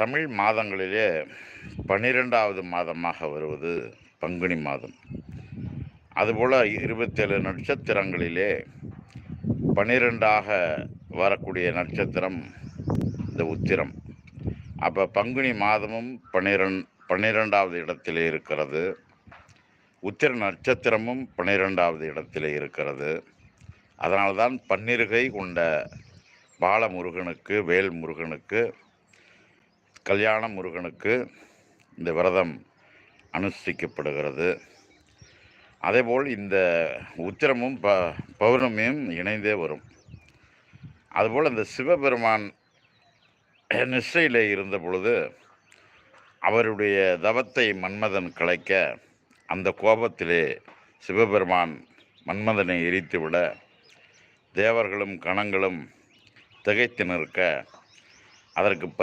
தமிழ் மாதங்களிலே பன்னிரெண்டாவது மாதமாக வருவது பங்குனி மாதம். அதுபோல் இருபத்தேழு நட்சத்திரங்களிலே பன்னிரெண்டாக வரக்கூடிய நட்சத்திரம் இந்த உத்திரம். அப்போ பங்குனி மாதமும் பன்னிரெண் பன்னிரெண்டாவது இடத்திலே இருக்கிறது. உத்திர நட்சத்திரமும் பன்னிரெண்டாவது இடத்திலே இருக்கிறது. அதனால்தான் பன்னிருகை கொண்ட பாலமுருகனுக்கு வேல் முருகனுக்கு கல்யாண முருகனுக்கு இந்த விரதம் அனுஷ்டிக்கப்படுகிறது. அதேபோல் இந்த உத்திரமும் ப பௌர்ணமியும் இணைந்தே வரும். அதுபோல் இந்த சிவபெருமான் நிஷ்டையில் இருந்த பொழுது அவருடைய தவத்தை மன்மதன் கலைக்க அந்த கோபத்திலே சிவபெருமான் மன்மதனை எரித்துவிட தேவர்களும் கணங்களும் திகைத்து நிற்க அதற்கு பரி